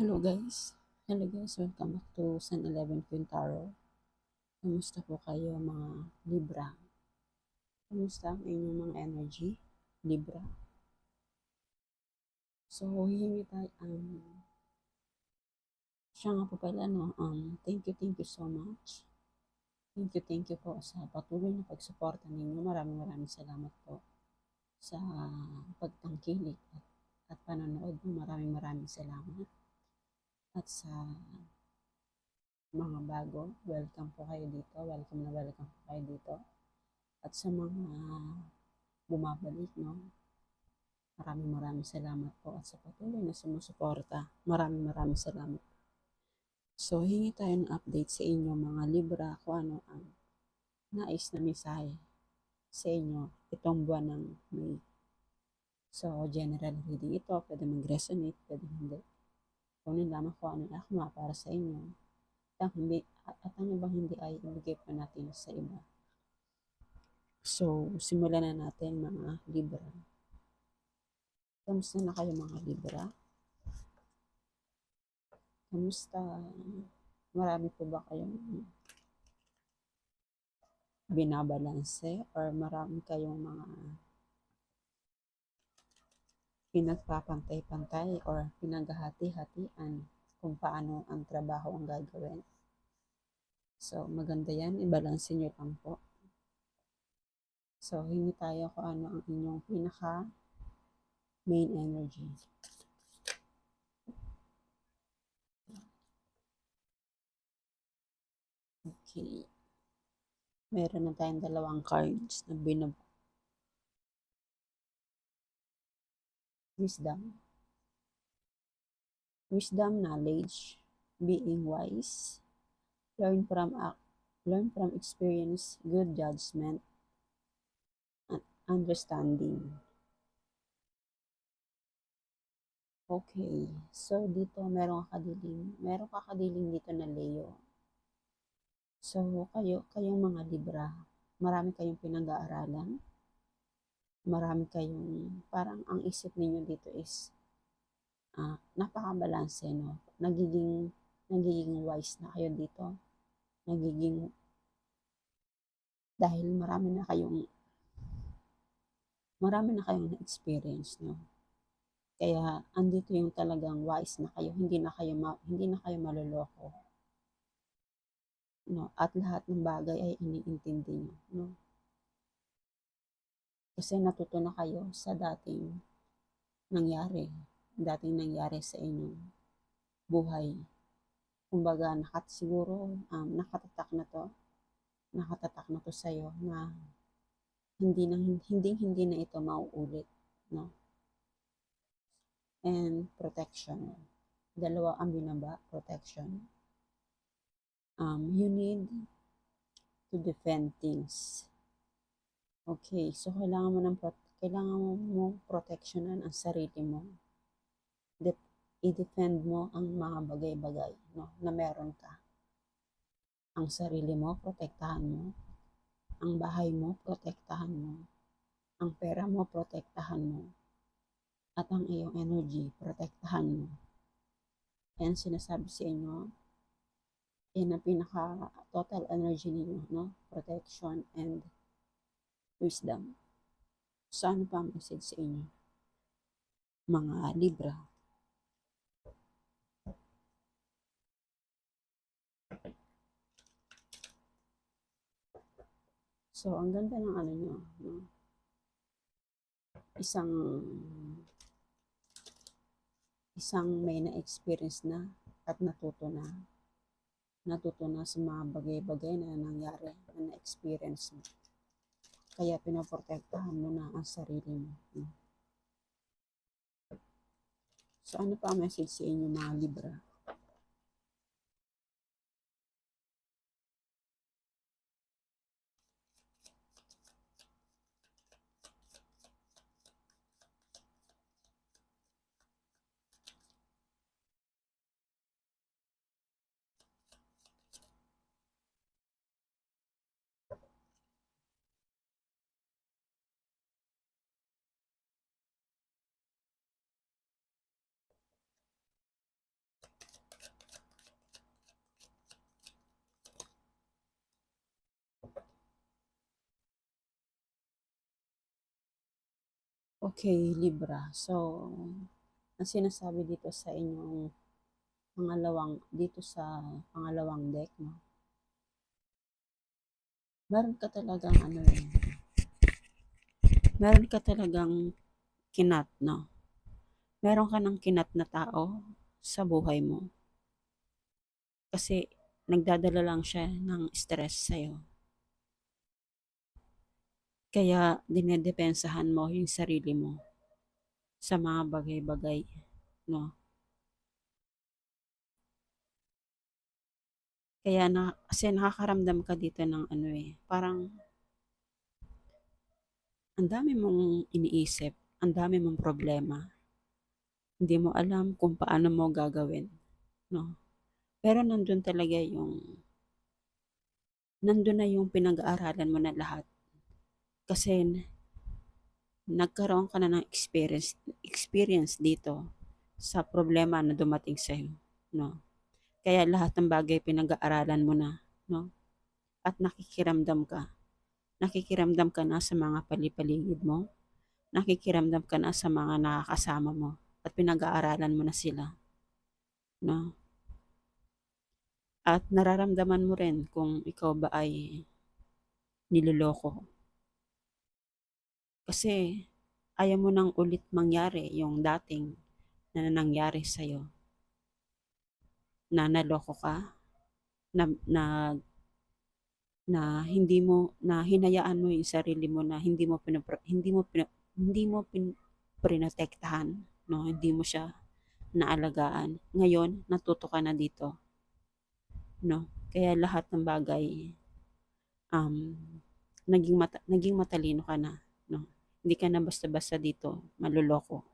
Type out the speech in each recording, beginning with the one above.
Hello guys. Hello guys, welcome back to San 11 Quintaro. Kamusta po kayo mga Libra? Kamusta ang inyong mga energy? Libra. So, hihingi tayo, um, siya nga po pala, no, um, thank you, thank you so much. Thank you, thank you po sa patuloy na pagsuporta ninyo. Maraming maraming salamat po sa pagtangkilik at, at panonood. Maraming maraming salamat. At sa mga bago, welcome po kayo dito. Welcome na welcome po kayo dito. At sa mga bumabalik, no? Maraming maraming salamat po at sa patuloy na sumusuporta. Maraming maraming salamat. So, hingi tayo ng update sa inyo mga Libra kung ano ang nais na mensahe sa inyo itong buwan ng May. So, general reading ito. Pwede mag-resonate, pwede hindi. Kunin lamang kung ano ang akma para sa inyo. At ang, hindi, at ang ibang hindi ay ibigay po natin sa iba. So, simulan na natin mga Libra. Kamusta na kayo mga Libra? Kamusta? Marami po ba kayong binabalanse or marami kayong mga pinagpapantay-pantay or pinaghahati-hatian kung paano ang trabaho ang gagawin. So, maganda yan. I-balance nyo lang po. So, hingi tayo kung ano ang inyong pinaka main energy. Okay. Meron na tayong dalawang cards na binab Wisdom. Wisdom, knowledge, being wise, learn from ac- learn from experience, good judgment, and understanding. Okay. So, dito meron kadiling, meron kakadiling dito na Leo. So, kayo, kayong mga Libra, marami kayong pinag-aaralan. Marami kayong, parang ang isip ninyo dito is, ah, napakabalanse, no? Nagiging, nagiging wise na kayo dito. Nagiging, dahil marami na kayong, marami na kayong na-experience, no? Kaya, andito yung talagang wise na kayo. Hindi na kayo, ma- hindi na kayo maloloko no at lahat ng bagay ay iniintindi nyo no kasi natuto na kayo sa dating nangyari dating nangyari sa inyong buhay. Kumbaga nakat siguro um, nakatatak na to nakatatak na to sa iyo na hindi na hindi hindi na ito mauulit no? And protection. Dalawa ang binaba protection. Um, you need to defend things. Okay, so kailangan mo ng kailangan mo, mo protectionan ang sarili mo. De- i-defend mo ang mga bagay-bagay no, na meron ka. Ang sarili mo, protektahan mo. Ang bahay mo, protektahan mo. Ang pera mo, protektahan mo. At ang iyong energy, protektahan mo. Ayan sinasabi sa inyo, yan ang pinaka total energy ninyo, no? Protection and wisdom. So, ano pa ang message sa inyo? Mga Libra. So, ang ganda ng ano nyo, no? Isang isang may na-experience na at natuto na natuto na sa mga bagay-bagay na nangyari na na-experience mo. Kaya pinaprotektahan mo na ang sarili mo. So ano pa ang message sa inyo mga Libra? Okay, Libra. So, ang sinasabi dito sa inyong pangalawang, dito sa pangalawang deck, no? Meron ka talagang ano eh, meron ka talagang kinat, no? Meron ka ng kinat na tao sa buhay mo. Kasi nagdadala lang siya ng stress sa'yo. Kaya dinedepensahan mo yung sarili mo sa mga bagay-bagay, no? Kaya na, kasi nakakaramdam ka dito ng ano eh, parang ang dami mong iniisip, ang dami mong problema. Hindi mo alam kung paano mo gagawin, no? Pero nandun talaga yung, nandun na yung pinag-aaralan mo na lahat. Kasi nagkaroon ka na ng experience, experience dito sa problema na dumating sa'yo, no? Kaya lahat ng bagay pinag-aaralan mo na, no? At nakikiramdam ka. Nakikiramdam ka na sa mga palipaligid mo. Nakikiramdam ka na sa mga nakakasama mo. At pinag-aaralan mo na sila. No? At nararamdaman mo rin kung ikaw ba ay niloloko. Kasi ayaw mo nang ulit mangyari yung dating na nangyari sa'yo na naloko ka, na, na, na hindi mo, na hinayaan mo yung sarili mo na hindi mo, pinapro, hindi mo, pina, hindi mo pin, prinotektahan, no? hindi mo siya naalagaan. Ngayon, natuto ka na dito. No? Kaya lahat ng bagay, um, naging, mata, naging matalino ka na. Hindi ka na basta-basta dito maluloko.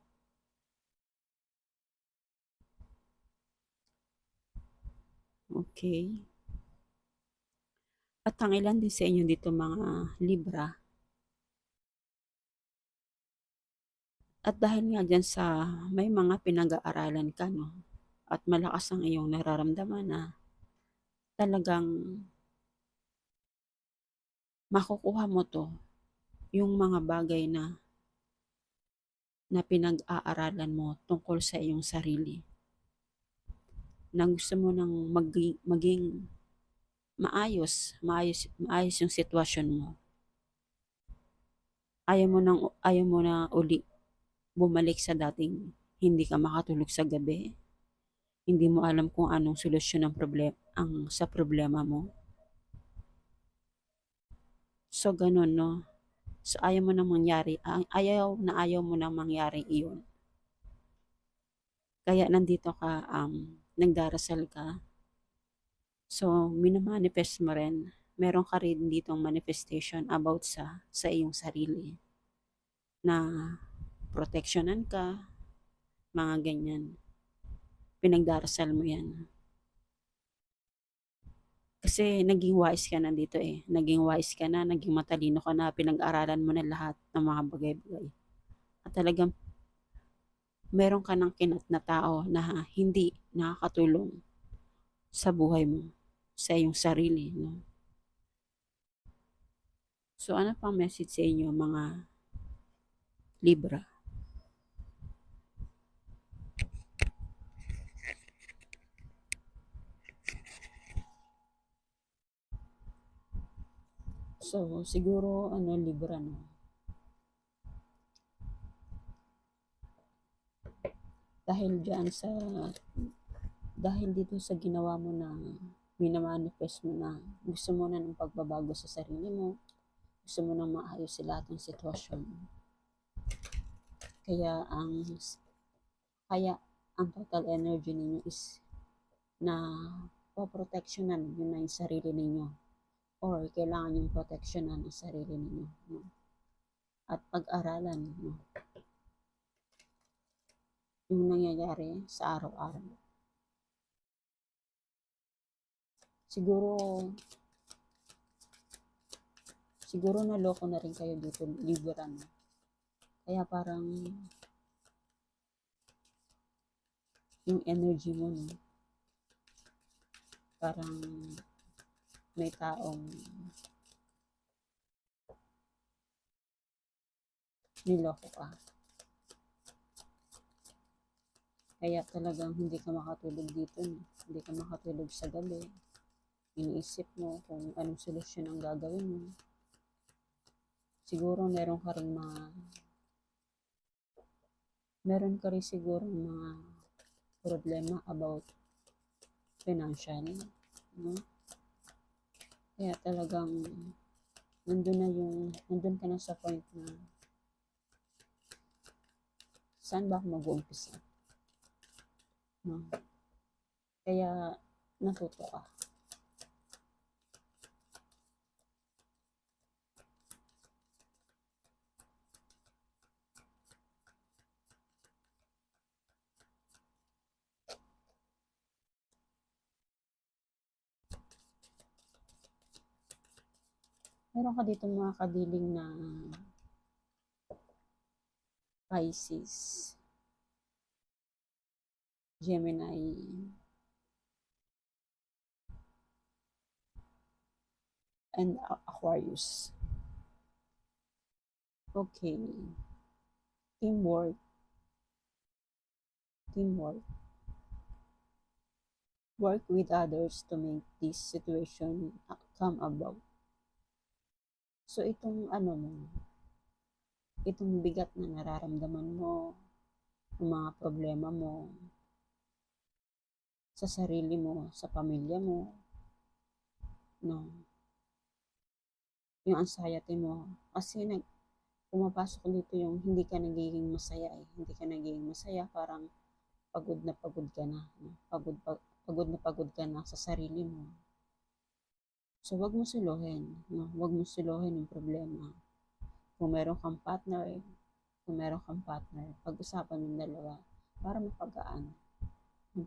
Okay. At ang ilan din sa inyo dito mga Libra. At dahil nga dyan sa may mga pinag-aaralan ka, no? At malakas ang iyong nararamdaman na talagang makukuha mo to yung mga bagay na na pinag-aaralan mo tungkol sa iyong sarili na gusto mo nang maging, maging maayos, maayos, maayos yung sitwasyon mo. Ayaw mo nang, ayaw mo na uli bumalik sa dating hindi ka makatulog sa gabi. Hindi mo alam kung anong solusyon ng problem, ang sa problema mo. So, ganun, no? So, ayaw mo nang mangyari, ayaw na ayaw mo nang mangyari iyon. Kaya nandito ka, um, nagdarasal ka. So, minamanifest mo rin. Meron ka rin ditong manifestation about sa, sa iyong sarili. Na proteksyonan ka, mga ganyan. Pinagdarasal mo yan. Kasi naging wise ka na dito eh. Naging wise ka na, naging matalino ka na, pinag-aralan mo na lahat ng mga bagay-bagay. At talagang meron ka ng kinat na tao na hindi nakakatulong sa buhay mo, sa iyong sarili. No? So ano pang message sa inyo mga Libra? So, siguro, ano, Libra, no? dahil diyan sa dahil dito sa ginawa mo na minamanifest mo na gusto mo na ng pagbabago sa sarili mo gusto mo nang maayos sa lahat ng sitwasyon kaya ang kaya ang total energy ninyo is na poproteksyonan nyo na yung sarili ninyo or kailangan yung proteksyonan ang sarili ninyo no? at pag-aralan no? yung nangyayari sa araw-araw. Siguro, siguro naloko na rin kayo dito, Libra, no? Kaya parang, yung energy mo, no? Parang, may taong niloko ka. Kaya talagang hindi ka makatulog dito. Hindi ka makatulog sa gabi. Iniisip mo kung anong solusyon ang gagawin mo. Siguro meron ka rin mga meron ka rin siguro mga problema about financial. No? Kaya talagang nandun na yung, nandun ka na sa point na saan ba ako mag-uumpisa? No? Kaya natuto ka. Meron ka dito mga kadiling na Pisces, Gemini, and Aquarius. Okay. Teamwork. Teamwork. Work with others to make this situation come about. So itong ano mo, itong bigat na nararamdaman mo, yung mga problema mo, sa sarili mo, sa pamilya mo, no? Yung anxiety mo. Kasi nag, pumapasok dito yung hindi ka nagiging masaya eh. Hindi ka nagiging masaya, parang pagod na pagod ka na. Pagod, pag, pagod na pagod ka na sa sarili mo. So, wag mo suluhin. No? Wag mo suluhin yung problema. Kung meron kang partner, kung meron kang partner, pag-usapan yung dalawa para mapagaan.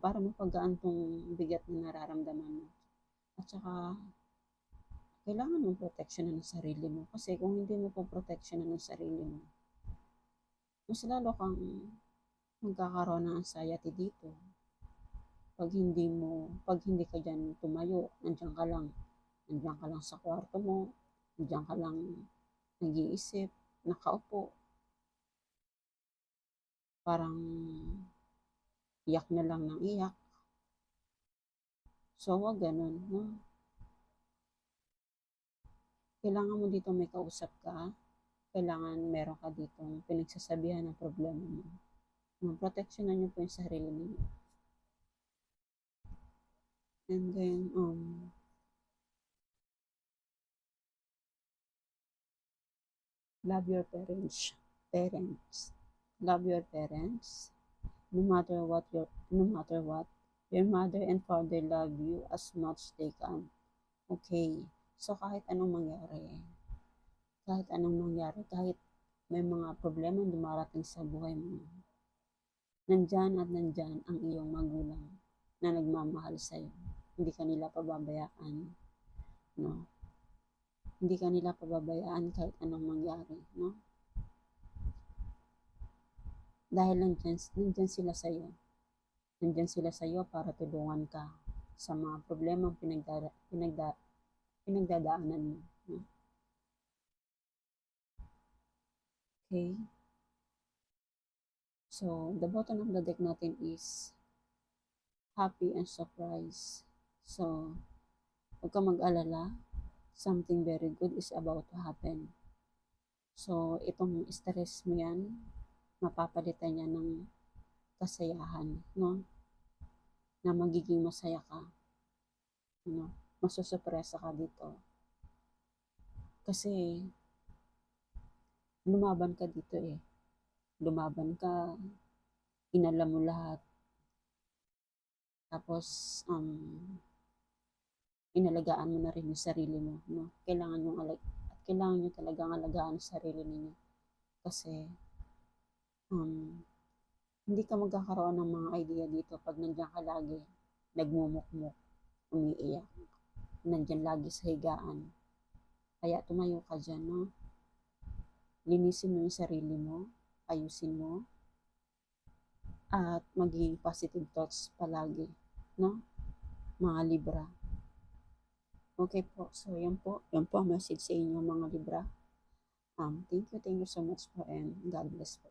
Para mapagaan tong bigat na nararamdaman mo. At saka, kailangan mong protection ng sarili mo. Kasi kung hindi mo po protection ng sarili mo, mas lalo kang magkakaroon ng anxiety dito. Pag hindi mo, pag hindi ka dyan tumayo, nandiyan ka lang, nandiyan ka lang sa kwarto mo, nandiyan ka lang nag-iisip, nakaupo. Parang iyak na lang ng iyak. So, wag ganun, no? Kailangan mo dito may kausap ka. Kailangan meron ka dito pinagsasabihan ng problema mo. No, proteksyonan niyo po yung sarili niyo. And then, um, love your parents. Parents. Love your parents. No matter what your, no matter what, your mother and father love you as much they can. Okay. So, kahit anong mangyari, kahit anong mangyari, kahit may mga problema dumarating sa buhay mo, nandyan at nandyan ang iyong magulang na nagmamahal sa'yo. Hindi ka nila pababayaan. No? Hindi ka nila pababayaan kahit anong mangyari. No? Dahil nandyan, nandyan sila sa'yo. Nandyan sila sa'yo para tulungan ka sa mga problema pinagda, pinagda, pinagdadaanan mo. No? Okay? So, the bottom of the deck natin is happy and surprise. So, huwag ka mag-alala. Something very good is about to happen. So, itong stress mo yan, mapapalitan niya ng kasayahan, no? Na magiging masaya ka. No? Masusupresa ka dito. Kasi, lumaban ka dito eh. Lumaban ka, inalam mo lahat. Tapos, um, inalagaan mo na rin yung sarili mo, no? Kailangan yung alag at kailangan nyo talagang alagaan ang sarili ninyo. Kasi, um, hindi ka magkakaroon ng mga idea dito pag nandiyan ka lagi, nagmumukmuk, umiiyak, nandiyan lagi sa higaan. Kaya tumayo ka dyan, no? Linisin mo yung sarili mo, ayusin mo, at maging positive thoughts palagi, no? Mga Libra. Okay po, so yan po, yan po ang message sa inyo mga Libra. Um, thank you, thank you so much po and God bless po.